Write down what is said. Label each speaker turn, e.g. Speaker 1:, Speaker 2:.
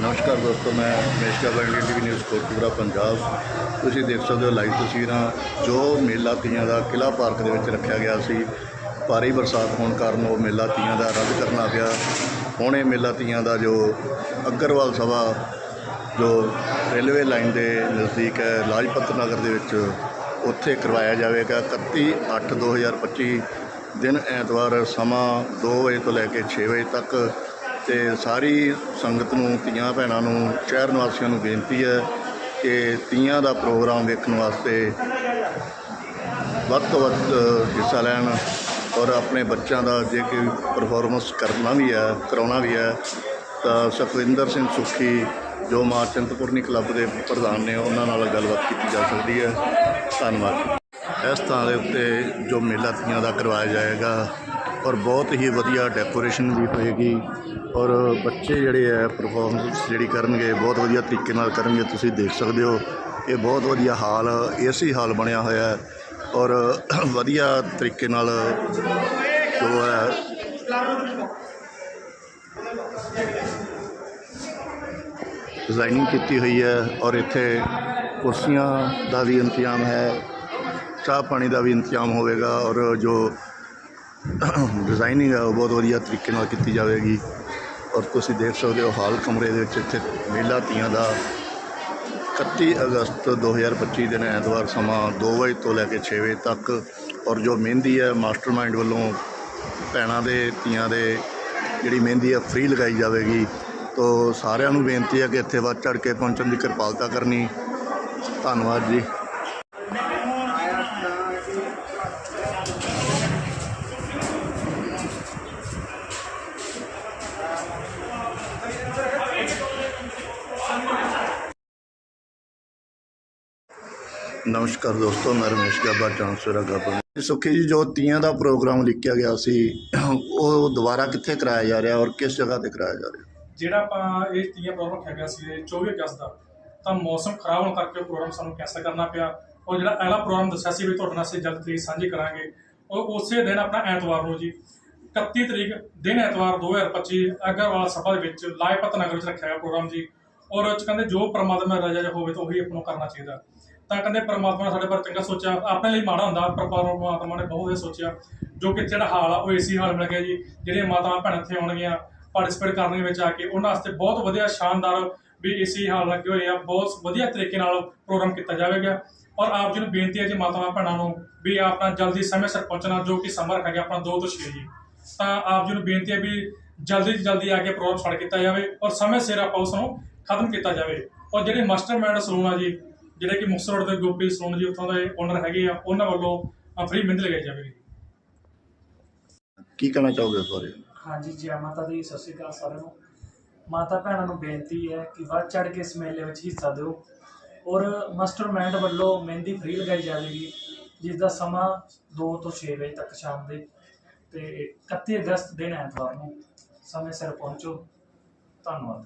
Speaker 1: ਨਮਸਕਾਰ ਦੋਸਤੋ, ਮੈਂ Ramesh Kaba Indian TV news Kotpura Punjab. ਤੁਸੀਂ ਦੇਖ ਸਕਦੇ ਹੋ ਲਾਈਵ ਤਸਵੀਰਾਂ, ਜੋ ਮੇਲਾ ਤੀਆਂ ਦਾ ਕਿਲਾ ਪਾਰਕ ਦੇ ਵਿੱਚ ਰੱਖਿਆ ਗਿਆ ਸੀ। ਭਾਰੀ ਬਰਸਾਤ ਹੋਣ ਕਾਰਨ ਉਹ ਮੇਲਾ ਤੀਆਂ ਦਾ ਰੱਦ ਕਰਨਾ ਪਿਆ ਹੁਣ ਇਹ ਮੇਲਾ ਤੀਆਂ ਦਾ ਜੋ ਅਗਰਵਾਲ ਸਭਾ, ਜੋ ਰੇਲਵੇ ਲਾਈਨ ਦੇ ਨਜ਼ਦੀਕ ਹੈ, ਲਾਜਪਤ ਨਗਰ ਦੇ ਵਿੱਚ ਉੱਥੇ ਕਰਵਾਇਆ ਜਾਵੇਗਾ। 31 8 2025 ਦਿਨ ਐਤਵਾਰ ਸਮਾਂ 2 ਵਜੇ ਤੋਂ ਲੈ ਕੇ 6 ਵਜੇ ਤੱਕ ਤੇ ਸਾਰੀ ਸੰਗਤ ਨੂੰ, ਧੀਆਂ ਭੈਣਾਂ ਨੂੰ, ਸ਼ਹਿਰ ਨਿਵਾਸੀਆਂ ਨੂੰ ਬੇਨਤੀ ਹੈ ਕਿ ਤੀਆਂ ਦਾ ਪ੍ਰੋਗਰਾਮ ਵੇਖਣ ਵਾਸਤੇ ਵੱਧ ਤੋਂ ਵੱਧ ਹਿੱਸਾ ਲੈਣ ਔਰ ਆਪਣੇ ਬੱਚਿਆਂ ਦਾ ਜੇ ਕੋਈ ਪਰਫਾਰਮੈਂਸ ਕਰਨਾ ਵੀ ਹੈ, ਕਰਾਉਣਾ ਵੀ ਹੈ, ਤਾਂ ਸੁਖਵਿੰਦਰ ਸਿੰਘ ਸੁੱਖੀ ਜੋ ਮਾਂ ਚਿੰਤਪੁਰਨੀ ਕਲੱਬ ਦੇ ਪ੍ਰਧਾਨ ਨੇ, ਉਹਨਾਂ ਨਾਲ ਗੱਲਬਾਤ ਕੀਤੀ ਜਾ ਸਕਦੀ ਹੈ। ਧੰਨਵਾਦ। ਇਸ ਥਾਂ ਦੇ ਉੱਤੇ ਜੋ ਮੇਲਾ ਤੀਆਂ ਦਾ ਕਰਵਾਇਆ ਜਾਏਗਾ ਔਰ ਬਹੁਤ ਹੀ ਵਧੀਆ ਡੈਕੋਰੇਸ਼ਨ ਵੀ ਹੋਏਗੀ। ਔਰ ਬੱਚੇ ਜਿਹੜੇ ਹੈ ਪਰਫਾਰਮੈਂਸ ਜਿਹੜੀ ਕਰਨਗੇ, ਬਹੁਤ ਵਧੀਆ ਤਰੀਕੇ ਨਾਲ ਕਰਨਗੇ, ਤੁਸੀਂ ਦੇਖ ਸਕਦੇ ਹੋ। ਇਹ ਬਹੁਤ ਵਧੀਆ ਹਾਲ ਏਸੀ ਹਾਲ ਬਣਿਆ ਹੋਇਆ ਹੈ। ਔਰ ਵਧੀਆ ਤਰੀਕੇ ਨਾਲ ਜੋ ਹੈ ਡਿਜ਼ਾਈਨਿੰਗ ਕੀਤੀ ਹੋਈ ਹੈ। ਔਰ ਇੱਥੇ ਕੁਰਸੀਆਂ ਦਾ ਵੀ ਇੰਤਜ਼ਾਮ ਹੈ, ਚਾਹ ਪਾਣੀ ਦਾ ਵੀ ਇੰਤਜ਼ਾਮ ਹੋਵੇਗਾ। ਔਰ ਜੋ ਡਿਜ਼ਾਈਨਿੰਗ ਹੈ ਉਹ ਬਹੁਤ ਵਧੀਆ ਤਰੀਕੇ ਨਾਲ ਕੀਤੀ ਜਾਵੇਗੀ। ਔਰ ਤੁਸੀਂ ਦੇਖ ਸਕਦੇ ਹੋ ਹਾਲ ਕਮਰੇ ਦੇ ਵਿੱਚ ਇੱਥੇ ਮੇਲਾ ਤੀਆਂ ਦਾ। 31 ਅਗਸਤ 2025 ਦਿਨ ਐਤਵਾਰ ਸਮਾਂ 2 ਵਜੇ ਤੋਂ ਲੈ ਕੇ 6 ਵਜੇ ਤੱਕ। ਔਰ ਜੋ ਮਹਿੰਦੀ ਹੈ ਮਾਸਟਰਮਾਈਂਡ ਵੱਲੋਂ ਭੈਣਾਂ ਦੇ, ਤੀਆਂ ਦੇ, ਜਿਹੜੀ ਮਹਿੰਦੀ ਹੈ ਫ੍ਰੀ ਲਗਾਈ ਜਾਵੇਗੀ। ਤੋ ਸਾਰਿਆਂ ਨੂੰ ਬੇਨਤੀ ਹੈ ਕਿ ਇੱਥੇ ਵੱਧ ਚੜ ਕੇ ਪਹੁੰਚਣ ਦੀ ਕਿਰਪਾਲਤਾ ਕਰਨੀ। ਧੰਨਵਾਦ ਜੀ। ਨਮਸਕਾਰ ਦੋਸਤੋ, ਮੈਂ ਰਮੇਸ਼ ਗਾਬਾ ਚਾਂਸਰਾ ਗਾਬਾ ਸੁਖੀ ਜੀ, ਜੋ ਤੀਆਂ ਦਾ ਪ੍ਰੋਗਰਾਮ ਲਿਖਿਆ ਗਿਆ ਸੀ, ਉਹ ਦੁਬਾਰਾ ਕਿੱਥੇ ਕਰਾਇਆ ਜਾ ਰਿਹਾ ਔਰ ਕਿਸ ਜਗ੍ਹਾ ਤੇ ਕਰਾਇਆ ਜਾ ਰਿਹਾ?
Speaker 2: ਜਿਹੜਾ ਆਪਾਂ ਇਹ ਤੀਆਂ ਪ੍ਰੋਗਰਾਮ ਰੱਖਿਆ ਗਿਆ ਸੀ 24 ਅਗਸਤ ਦਾ, ਤਾਂ ਮੌਸਮ ਖਰਾਬ ਹੋਣ ਕਰਕੇ ਉਹ ਪ੍ਰੋਗਰਾਮ ਸਾਨੂੰ ਕੈਂਸਲ ਕਰਨਾ ਪਿਆ। ਔਰ ਜਿਹੜਾ ਅਗਲਾ ਪ੍ਰੋਗਰਾਮ ਦੱਸਿਆ ਸੀ ਵੀ ਤੁਹਾਡੇ ਨਾਲ ਅਸੀਂ ਜਲਦ ਤਰੀਕ ਸਾਂਝੀ ਕਰਾਂਗੇ, ਉਹ ਉਸੇ ਦਿਨ ਆਪਣਾ ਐਤਵਾਰ ਨੂੰ ਜੀ 31 ਤਰੀਕ, ਦਿਨ ਐਤਵਾਰ 2025 ਅਗਰਵਾਲ ਸਭਾ ਦੇ ਵਿੱਚ ਲਾਇਪਤ ਨਗਰ ਵਿੱਚ ਰੱਖਿਆ ਗਿਆ ਪ੍ਰੋਗਰਾਮ ਜੀ। ਔਰ ਉਹ ਕਹਿੰਦੇ ਜੋ ਪਰਮਾਤਮਾ ਦਾ ਰਜਾ ਹੋਵੇ ਤਾਂ ਉਹੀ ਆਪਾਂ ਨੂੰ ਕਰਨਾ ਚਾਹੀਦਾ। ਤਾਂ ਕਹਿੰਦੇ ਪਰਮਾਤਮਾ ਨੇ ਸਾਡੇ ਪਰ ਚੰਗਾ ਸੋਚਿਆ। ਆਪਣੇ ਲਈ ਮਾੜਾ ਹੁੰਦਾ, ਪਰ ਪਰਮਾਤਮਾ ਨੇ ਬਹੁਤ ਇਹ ਸੋਚਿਆ, ਜੋ ਕਿ ਜਿਹੜਾ ਹਾਲ ਆ, ਉਹ ਏਸੀ ਹਾਲ ਮਿਲ ਗਿਆ ਜੀ। ਜਿਹੜੀਆਂ ਮਾਤਾਵਾਂ ਭੈਣਾਂ ਇੱਥੇ ਆਉਣਗੀਆਂ ਪਾਰਟਿਸਿਪੇਟ ਕਰਨ ਵਿੱਚ ਆ ਕੇ, ਉਹਨਾਂ ਵਾਸਤੇ ਬਹੁਤ ਵਧੀਆ, ਸ਼ਾਨਦਾਰ ਵੀ ਏਸੀ ਹਾਲ ਲੱਗੇ ਹੋਏ ਆ। ਬਹੁਤ ਵਧੀਆ ਤਰੀਕੇ ਨਾਲ ਪ੍ਰੋਗਰਾਮ ਕੀਤਾ ਜਾਵੇਗਾ। ਔਰ ਆਪ ਜੀ ਨੂੰ ਬੇਨਤੀ ਹੈ ਜੀ ਮਾਤਾਵਾਂ ਭੈਣਾਂ ਨੂੰ ਵੀ ਆਪਣਾ ਜਲਦੀ ਸਮੇਂ ਸਿਰ ਪਹੁੰਚਣਾ, ਜੋ ਕਿ ਸਮਾਂ ਰੱਖਿਆ ਗਿਆ ਆਪਣਾ 2 ਤੋਂ 6 ਜੀ। ਤਾਂ ਆਪ ਜੀ ਨੂੰ ਬੇਨਤੀ ਹੈ ਵੀ ਜਲਦੀ ਤੋਂ ਜਲਦੀ ਆ ਕੇ ਪ੍ਰੋਗਰਾਮ ਸਟਾਰਟ ਕੀਤਾ ਜਾਵੇ ਔਰ ਸਮੇਂ ਸਿਰ ਆਪਾਂ ਉਸ ਨੂੰ ਖਤਮ ਕੀਤਾ ਜਾਵੇ। ਔਰ ਜਿਹੜੇ ਮਾਸਟਰਮਾਈਂਡ ਸਲੂਨ ਆ ਜੀ ਜਿਹੜੇ ਕਿ ਮੁਕਤਸਰ ਰੋਡ ਦੇ ਗੋਪੀ ਸਲੂਨ ਜੀ ਉੱਥੋਂ ਦੇ ਓਨਰ ਹੈਗੇ ਆ ਉਹਨਾਂ ਵੱਲੋਂ ਫ੍ਰੀ ਮਿਹਨਤ ਲਗਾਈ ਜਾਵੇਗੀ।
Speaker 1: ਕੀ ਕਹਿਣਾ ਚਾਹੋਗੇ ਇਸ ਬਾਰੇ?
Speaker 3: ਹਾਂਜੀ ਜੈ ਮਾਤਾ ਦੀ ਸਤਿ ਸ਼੍ਰੀ ਅਕਾਲ ਸਾਰਿਆਂ ਨੂੰ। ਮਾਤਾ ਭੈਣਾਂ ਨੂੰ ਬੇਨਤੀ ਹੈ ਕਿ ਵੱਧ ਚੜ ਕੇ ਇਸ ਮੇਲੇ ਵਿੱਚ ਹਿੱਸਾ ਦਿਓ ਔਰ ਮਾਸਟਰਮਾਈਂਡ ਵੱਲੋਂ ਮਹਿੰਦੀ ਫ੍ਰੀ ਲਗਾਈ ਜਾਵੇਗੀ ਜਿਸ ਦਾ ਸਮਾਂ 2 ਤੋਂ 6 ਵਜੇ ਤੱਕ ਸ਼ਾਮ ਦੇ ਤੇ 31 ਅਗਸਤ ਦਿਨ ਐਤਵਾਰ ਨੂੰ ਸਮੇਂ ਸਿਰ ਪਹੁੰਚੋ। ਧੰਨਵਾਦ।